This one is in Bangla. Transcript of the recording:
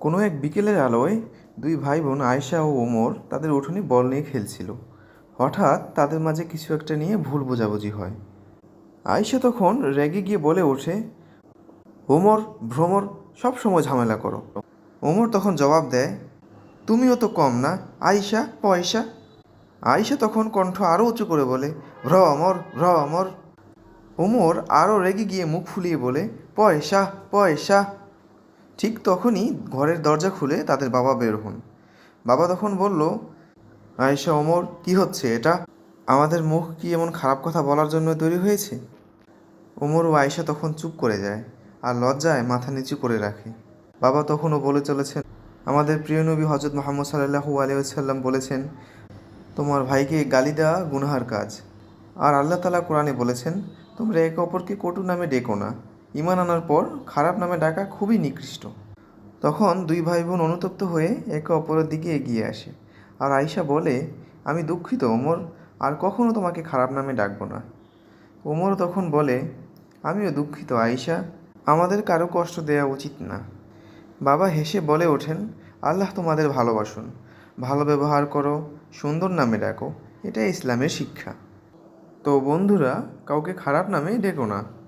কোনো এক বিকেলের আলোয় দুই ভাই বোন আয়েশা ও ওমর তাদের উঠোনে বল নিয়ে খেলছিল। হঠাৎ তাদের মাঝে কিছু একটা নিয়ে ভুল বোঝাবুঝি হয়। আয়েশা তখন রেগে গিয়ে বলে ওঠে, ওমর, ভ্রমর, সব সময় ঝামেলা করো। ওমর তখন জবাব দেয়, তুমিও তো কম না, আয়েশা, পয়সা। আয়েশা তখন কণ্ঠ আরও উঁচু করে বলে ভ্র অমর ভ্র অমর ওমর আরও রেগে গিয়ে মুখ ফুলিয়ে বলে, পয়সা পয়সা। ঠিক তখনই ঘরের দরজা খুলে তাদের বাবা বের হন। বাবা তখন বলল, আয়েশা, ওমর, কি হচ্ছে এটা? আমাদের মুখ কি এমন খারাপ কথা বলার জন্য তৈরি হয়েছে? ওমর ও আয়েশা তখন চুপ করে যায় আর লজ্জায় মাথা নিচু করে রাখে। বাবা তখনও বলে চলেছেন, আমাদের প্রিয় নবী হজরত মোহাম্মদ সাল্লাহু আলিয়াল্লাম বলেছেন, তোমার ভাইকে গালি দেওয়া গুনাহার কাজ। আর আল্লাহ তালা কোরআনে বলেছেন, তোমরা একে অপরকে কটু নামে ডেকো না। ইমান আনার পর খারাপ নামে ডাকা খুবই নিকৃষ্ট। তখন দুই ভাই বোন অনুতপ্ত হয়ে একে অপরের দিকে এগিয়ে আসে আর আয়শা বলে, আমি দুঃখিত, ওমর, আর কখনও তোমাকে খারাপ নামে ডাকবো না। ওমর তখন বলে, আমিও দুঃখিত, আয়েশা, আমাদের কারও কষ্ট দেওয়া উচিত না। বাবা হেসে বলে ওঠেন, আল্লাহ তোমাদের ভালোবাসুন, ভালো ব্যবহার করো, সুন্দর নামে ডাকো, এটা ইসলামের শিক্ষা। তো বন্ধুরা, কাউকে খারাপ নামে ডেকো না।